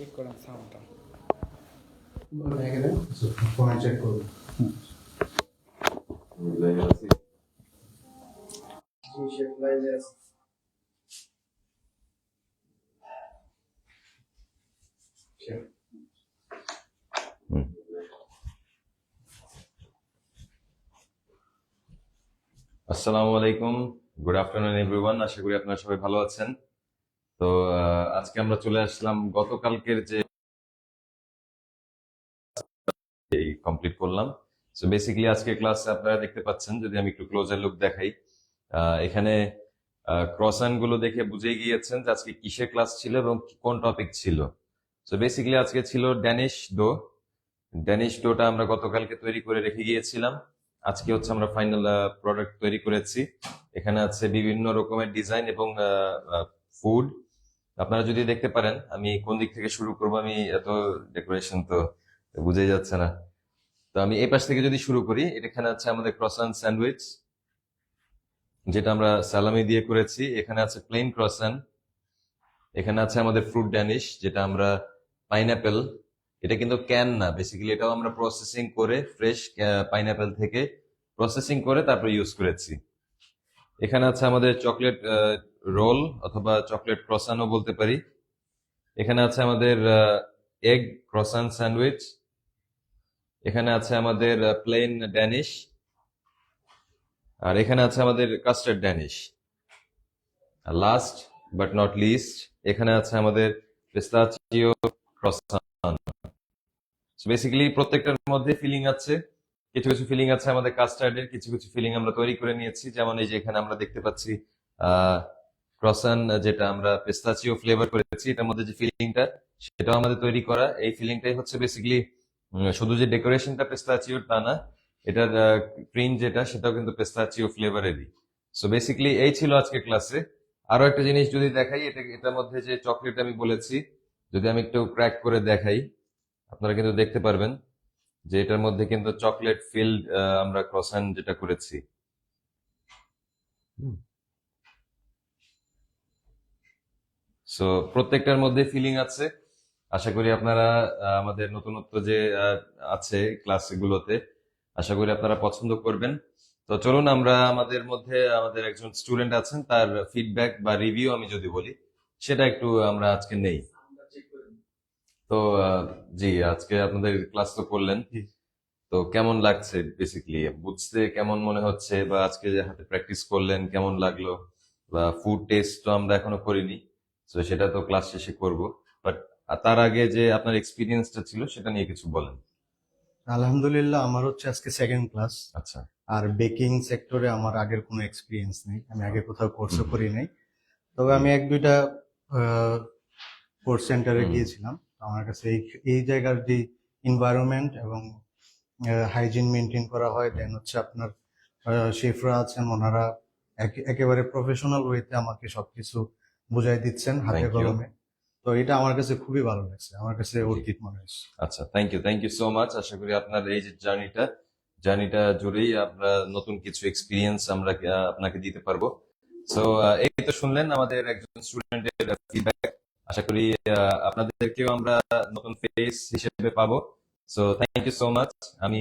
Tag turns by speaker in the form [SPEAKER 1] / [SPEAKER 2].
[SPEAKER 1] Check করেন সাউন্ডটা
[SPEAKER 2] ফোনে চেক করুন।
[SPEAKER 3] আসসালামু আলাইকুম। গুড আফটারনুন এভরিওয়ান আশা করি আপনারা সবাই ভালো আছেন। তো আজকে আমরা চলে আসলাম গতকালকের যে কমপ্লিট করলাম। সো বেসিক্যালি আজকে ক্লাসে আপনারা দেখতে পাচ্ছেন, যদি আমি একটু ক্লোজার লুক দেখাই এখানে ক্রসানগুলো দেখে বুঝে গিয়েছেন যে আজকে কিসের ক্লাস ছিল এবং কোন টপিক ছিল। সো বেসিক্যালি আজকে ছিল ড্যানিশ ডো ড্যানিশ ডোটা আমরা গতকালকে তৈরি করে রেখে গিয়েছিলাম। আজকে হচ্ছে আমরা ফাইনাল প্রোডাক্ট তৈরি করেছি। এখানে আছে বিভিন্ন রকমের ডিজাইন এবং ফুড আপনারা যদি দেখতে পারেন, আমি কোন দিক থেকে শুরু করব, আমি এত ডেকোরেশন তো বুঝেই যাচ্ছে না। তো আমি এই পাশ থেকে যদি শুরু করি, এখানে আছে আমাদের ক্রসান স্যান্ডউইচ যেটা আমরা সালামি দিয়ে করেছি। এখানে আছে প্লেন ক্রসান এখানে আছে আমাদের ফ্রুট ড্যানিশ যেটা আমরা পাইনাপেল এটা কিন্তু ক্যান না। বেসিক্যালি এটাও আমরা প্রসেসিং করে ফ্রেশ পাইনাপেল থেকে প্রসেসিং করে তারপর ইউজ করেছি। এখানে আছে আমাদের চকলেট রোল অথবা চকলেট ক্রসানও বলতে পারি। এখানে আছে আমাদের এগ ক্রসান স্যান্ডউইচ এখানে আছে আমাদের প্লেন ড্যানিশ আর এখানে আছে আমাদের কাস্টার্ড ড্যানিশ আর লাস্ট বাট নট লিস্ট এখানে আছে আমাদের পিস্তাচিও ক্রসান বেসিক্যালি প্রত্যেকটার মধ্যে ফিলিং আছে। কিছু কিছু ফিলিং আছে আমাদের কাস্টার্ডের কিছু কিছু ফিলিং আমরা তৈরি করে নিয়েছি। যেমন এই যে এখানে আমরা দেখতে পাচ্ছি ক্রসান যেটা আমরা পেস্তাচিও ফ্লেভার করেছি, এটার মধ্যে যে ফিলিংটা সেটাও আমাদের তৈরি করা। এই ফিলিংটাই হচ্ছে বেসিক্যালি শুধু যে ডেকোরেশনটা পেস্তাচিওর তা না, এটার প্রিন্ট যেটা, সেটাও কিন্তু পেস্তাচিও ফ্লেভারেরই সো বেসিক্যালি এই ছিল আজকে ক্লাসে আরও একটা জিনিস যদি দেখাই, এটা, এটার মধ্যে যে চকলেট আমি বলেছি, যদি আমি একটু ক্র্যাক করে দেখাই, আপনারা কিন্তু দেখতে পারবেন যে এটার মধ্যে কিন্তু চকলেট ফিল্ড আমরা ক্রসান যেটা করেছি। সো প্রত্যেকটার মধ্যে ফিলিং আছে। আশা করি আপনারা আমাদের নতুনত্ব যে আছে ক্লাসগুলোতে আশা করি আপনারা পছন্দ করবেন। তো চলুন আমরা আমাদের মধ্যে আমাদের একজন স্টুডেন্ট আছেন তার ফিডব্যাক বা রিভিউ আমি যদি বলি সেটা একটু আমরা আজকে নেই। তো জি আজকে আপনাদের ক্লাস তো করলেন। তো কেমন লাগছে বেসিক্যালি বুঝতে কেমন মনে হচ্ছে? বা আজকে যে হাতে প্র্যাকটিস করলেন কেমন লাগল? বা ফুড টেস্ট তো আমরা এখনও করিনি। তো সেটা তো ক্লাস শেষে করব। বাট তার আগে যে আপনার এক্সপিরিয়েন্সটা ছিল সেটা নিয়ে কিছু বলেন।
[SPEAKER 2] আলহামদুলিল্লাহ আমার হচ্ছে আজকে সেকেন্ড ক্লাস
[SPEAKER 3] আচ্ছা।
[SPEAKER 2] আর বেকিং সেক্টরে আমার আগের কোনো এক্সপিরিয়েন্স নেই। আমি আগে কোথাও কোর্সও করি নাই। তবে আমি এক দুইটা কোর্স সেন্টারে গিয়েছিলাম। আমার কাছে এই এই জায়গার যে এনভায়রনমেন্ট এবং হাইজিন মেনটেন করা হয় দেন হচ্ছে আপনার শেফরা আছেন ওনারা একে- একেবারে প্রফেশনাল ওয়েতে আমাকে সবকিছু বুঝাই দিচ্ছেন হাতে কলমে। তো এটা আমার কাছে খুবই ভালো লাগছে আমার কাছে অর্কিট মনে হয়েছে।
[SPEAKER 3] আচ্ছা thank you thank you so much আশা করি আপনার এই যে জার্নিটা জার্নিটা জুড়েই আমরা নতুন কিছু এক্সপিরিয়েন্স আমরা আপনাকে দিতে পারব। সো এই তো শুনলেন আমাদের একজন স্টুডেন্টের ফিডব্যাক আশা করি আপনাদেরকেও আমরা নতুন ফেস হিসেবে পাবো। So thank you so much আমি